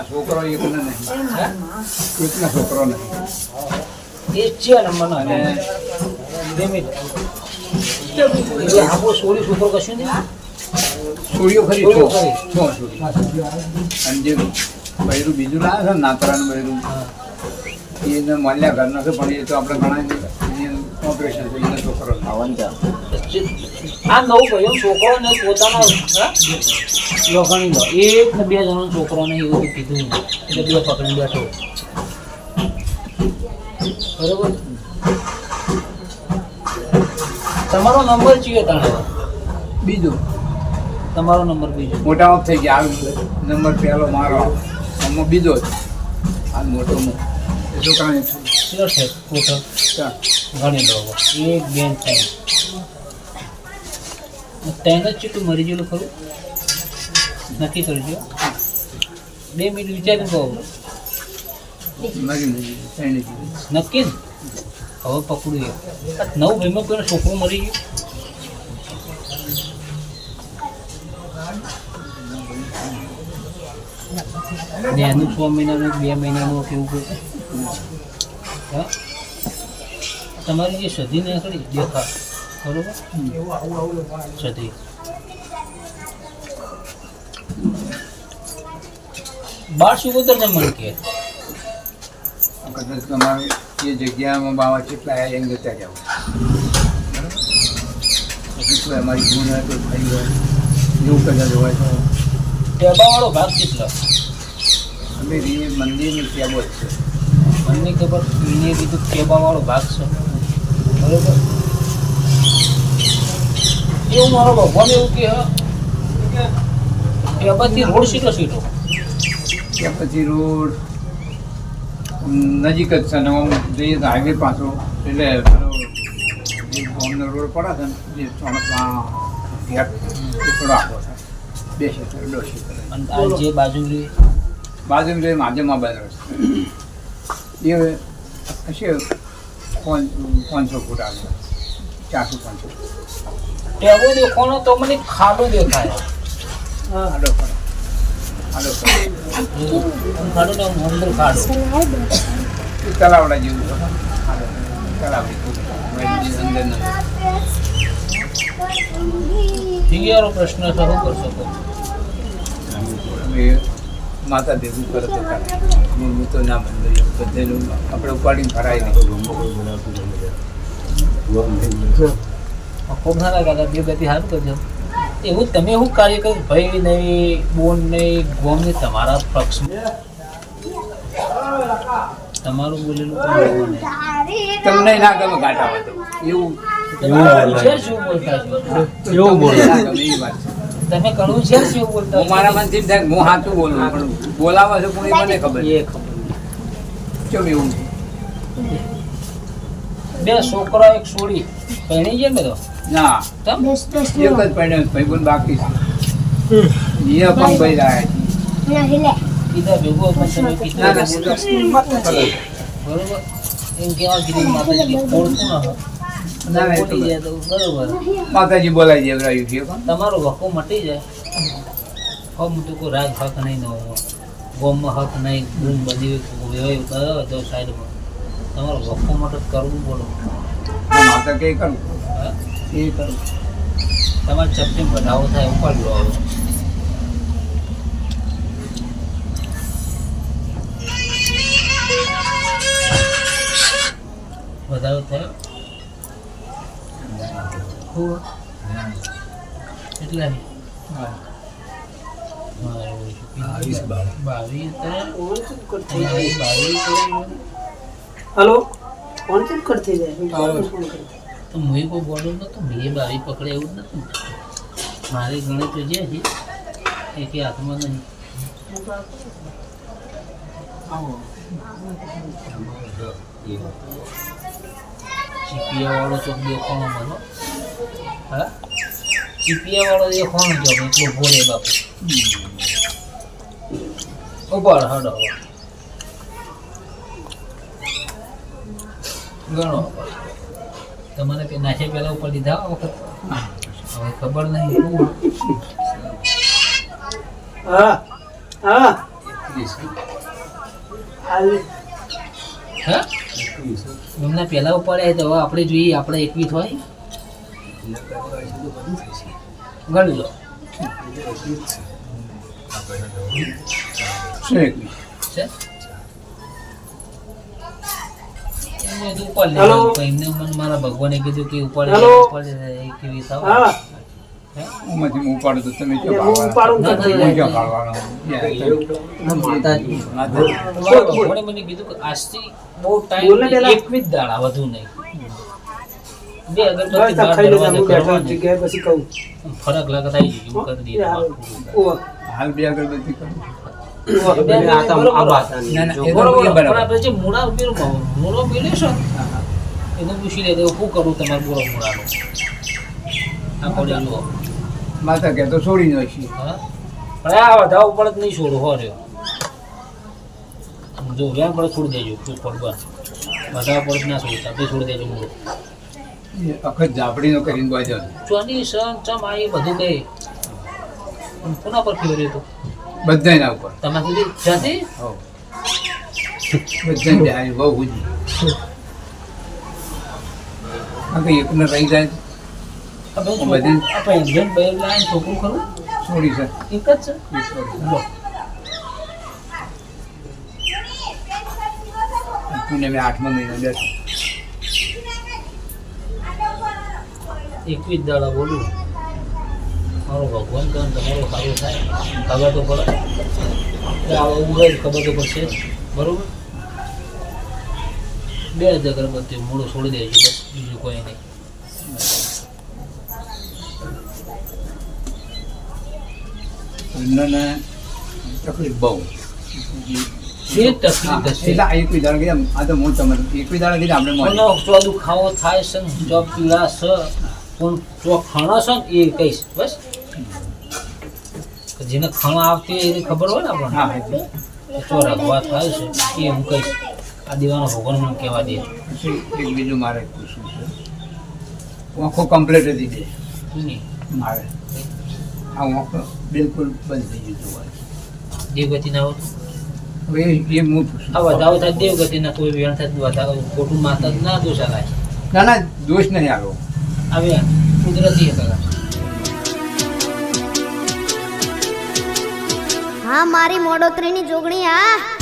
આ છોકરો એકનો નહીં. એકનો છોકરો નહીં. એ છે ને મને. અને એ સોળી છોકરો કશું નહીં? છોડીઓ ખરી. છો. છો અને જે બૈરું બીજું લાવે છે નાતરાનું બૈરું એને મળ્યા ઘરના છે પણ એ તો આપણે ઘણા ઓપરેશન છે એને છોકરો નહીં. આ નવ ભાઈઓ છોકરો ને પોતાના હા? એક ને બે જણો છોકરો ને એવું કીધું. એટલે બે પકડી બેઠો. બરોબર? તમારો નંબર ચિયો તને બીજો. તમારો નંબર બીજો. મોટામાં થઈ ગયા. આ નંબર પહેલો મારો. આમાં બીજો જ. આ મોટો મો. એ છોકરાને કેટલો છે ટોટલ ચાલ. ગણી લો હવે. એક બેન ત્રણ ત્રણ જ ચીટું મરી ગયેલું ખરું નક્કી કરજો બે મિનિટ વિચારીને કહો મરી નહીં ત્રણેય જીવી. નક્કી ને હવે પકડું એ આ નવ ભાઈમાં કોઈનો છોકરો મરી ગયો બેનું છ મહિનાનું બે મહિનાનું કેવું કોઈ હા તમારી જે સધી નીકળી દેખા બરોબર? સધી. બાર સુગોદર ને મન કે. કદાચ તમારે એ જગ્યામાં બાવા કેટલા એમ જતા જાવ પછી કોઈ અમારી ગુણ હોય તો થઈ હોય. એવું કદાચ હોય તો. ટેબાવાળો ભાગ કેટલો? અમે મંદિરની ટેબો જ છે. મને ખબર એને કીધું કેબાવાળો ભાગ છે. બરોબર? એવું મારો ભગવાન એવું કે ટેબાથી રોડ સીટો સીટો? ત્યાં પછી રોડ નજીક જ છે ને આમ જઈએ તો હાઈવે પાછો. એટલે જે ગામનો રોડ પડે છે ને જે ચોણસમાં એ થોડો છે. બે ક્ષેત્ર દોઢ ક્ષેત્ર અને આ જે બાજુ બાજુ માધ્યમમાં બંધ છે એ હશે પાંચ- પાંચસો ફૂટ આગળ ચારસો પાંચસો ટેબો દેખાણો તો મને ખાડો દેખાય પડે આમ ખાડો અંદર ખાડો એ તલાવડા જેવું તલાવડી અંદર પ્રશ્ન કરશો માતા ભેગું કરે તો કરે. હું હું તો ના બંધ બધેનું આપણે ઉપાડીને ભરાય નહીં. કાકા બે ગતિ સારું કરજો એવું તમે શું કાર્ય કર્યું? ભાઈ નહીં બોન નહીં ગોમ નહીં તમારા પક્ષ તમારું બોલેલું તમને ના ગમે ઘાટા એવું. એવું બોલતા એવું બોલતા એ વાત છે. તમે કડવું છે શું બોલતા હું મારા મનથી થાય હું સાચું બોલું પણ બોલાવે છે પણ મને ખબર એ ખબર કેમ એવું બે છોકરા એક છોડી. પહેણી છે ને તો? ના. તમ એક જ પડ્યો ભાઈબંધ બાકી છે. એ પણ ભાઈ રહ્યા કીધા ભેગો પણ તમે કીધા બરોબર. એમ કેવા કીધું માતાજી ઓળખું ના હોય તો બોલી જાય તો બરોબર. માતાજી બોલાઈ જાય છે થયો તમારો વખો મટી જાય. હો મોટું કોઈ રાજ હક નહીં ન હોય ગોમમાં હક નહીં ગુમ બધી વ્યવહાર કરો તો સાઈડમાં. તમારો વખો માટે કરવું બોલો માતા કે કરું? એ કરું. તમારે ચપટી બનાવો થાય ઉપર લો. વધારો થયો? ખૂબ એટલે હલો? ફોન કેમ જાય? તો મુએ કોઈ બોલું નતું મેં બાવી પકડે એવું જ નતું મારી ગણિત જે છે એ કે હાથમાં નહીં. ચીપિયા વાળો ચોક દેખાણો મને હા? વાળો કોણ જો એટલો ભોરે બાપુ. ઉપર હડો ગણો. તમારે કે નાખે પહેલા ઉપર લીધા વખત? હવે ખબર નહીં. હા હા. હા? એમના પહેલા ઉપાડ્યા તો આપણે જોઈએ આપણે એકવી હોય. ગણી લો મારા ભગવાને કીધું કે ઉપાડી. ઉપાડી થાવ હે? ઉમાંથી હું ઉપાડું તો તમે? ઉપાડું? માતાજી. મને કીધું કે આજથી બહુ ટાઈમ પેલા. જ દાડા વધુ નહીં બે અગરબત્તી દરવાજા કરવાની. જગ્યાએ પછી કહું. ફરક કરી દઈએ. હાલ બે અગરબત્તી કરું. માતા કે તો છોડી નાખી. હા? પણ આ વધાવ ઉપર જ નહીં છોડો હો રહ્યો. જો વ્યામ પર છોડી દેજો તું ફોડવા વધાવ પર જ ના છોડતા તે છોડી દેજો મૂળો. અખત ઝાપડીનો કરીને બાજુ ચોની સન ચમ આ બધું કઈ કોના પર ફેર્યું હતું? બધાયના ઉપર. તમે સુધી? જાતી હઉ. બધાને જાય બહુ ઉજી. કઈ એકને રહી જાય? હું બધી- આપણે ઇન્ડિયન બેલ લાઈન છોકરું ખરું? સોરી સર એક જ છે? પુણે મેં આઠમા મહિના બેઠો. એકવીસ દાડા બોલું. મારો ભગવાન કહે તમારું સારું થાય. ખબર તો પડે. આ ખબર તો પડશે. બરાબર? બે જ અગરબત્તી મૂળો છોડી દેજો બસ બીજું કોઈ નહીં. એમને તકલીફ બહુ. જે તકલીફ એટલે એકવી દાડા કીધા આ તો હું તમને એકવી દાળ કીધા આપણે મળીએ. થાય છે જોબ ચો છે કોણ ચો ખાણા છો ને એ કહીશ બસ. જેને ખાણા આવતી હોય એની ખબર હોય ને આપણને? ચોરા રગવા થાય છે. એ હું કહીશ આ દીવાનો ભગવાન મને કહેવા દે. એક બીજું મારે પૂછવું છે? આંખો કમ્પ્લીટ હતી બે મારે. આ આંખો બિલકુલ બંધ થઈ ગયું હોય દેવગતિ ના હોત હવે એ હું આ વધારો થાય દેવગતિના કોઈ વેણ થાય વધાવો ખોટું માતા ના દોષ આલાય ના ના દોષ નહીં આવ્યો આવે કુદરતી હતા હા મારી મોડોતરીની જોગણી હા.